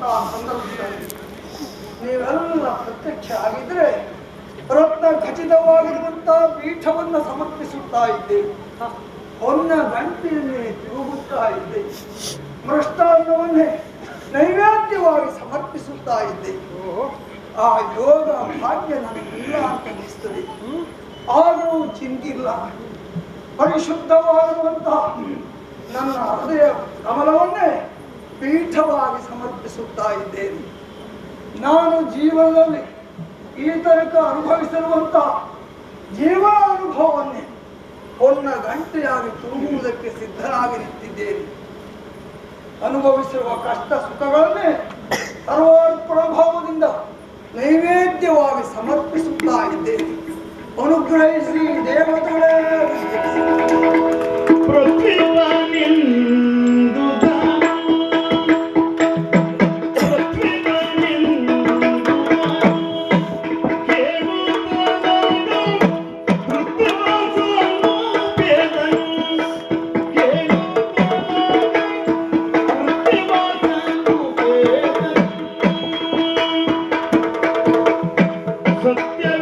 ಆದಂತಹ ಸಂದರ್ಭದಲ್ಲಿ ನೀವೆಲ್ಲ ಪ್ರತ್ಯಕ್ಷ ಆಗಿದ್ರೆ ರತ್ನ ಖಚಿತವಾಗಿರುವಂತಹ ಪೀಠವನ್ನು ಸಮರ್ಪಿಸುತ್ತಾ ಇದ್ದೆ. ಹೊನ್ನ ಗಂಟೆಯನ್ನೇ ತಿರುಗುತ್ತಾ ಇದ್ದೆ. ಮೃಷ್ಟಾನ್ನವನ್ನೇ ನೈವೇದ್ಯವಾಗಿ ಸಮರ್ಪಿಸುತ್ತಾ ಇದ್ದೆ. ಆ ಯೋಗ ಭಾಗ್ಯ ನನಗಿಲ್ಲ ಅಂತ ಅನಿಸ್ತದೆ ಆದರೂ ಚಿಂತಿಲ್ಲ. ಪರಿಶುದ್ಧವಾಗಿರುವಂತಹ ನನ್ನ ಹೃದಯ ಕಮಲವನ್ನೇ ಪೀಠವಾಗಿ ಸಮರ್ಪಿಸುತ್ತಾ ಇದ್ದೇನೆ. ನಾನು ಜೀವನದಲ್ಲಿ ಈ ತನಕ ಅನುಭವಿಸಿರುವಂತ ಜೀವ ಅನುಭವವನ್ನೇ ಹೊನ್ನ ಗಂಟೆಯಾಗಿ ತುಂಬುವುದಕ್ಕೆ ಸಿದ್ಧನಾಗಿ ನಿಂತಿದ್ದೇನೆ. ಅನುಭವಿಸಿರುವ ಕಷ್ಟ ಸುಖಗಳನ್ನೇ ಸರ್ವಾರ್ಪಣ ಭಾವದಿಂದ ನೈವೇದ್ಯವಾಗಿ ಸಮರ್ಪಿಸುತ್ತಾ ಇದ್ದೇನೆ. ಅನುಗ್ರಹಿಸಿ ದೇವತೆಗಳೇ. 可别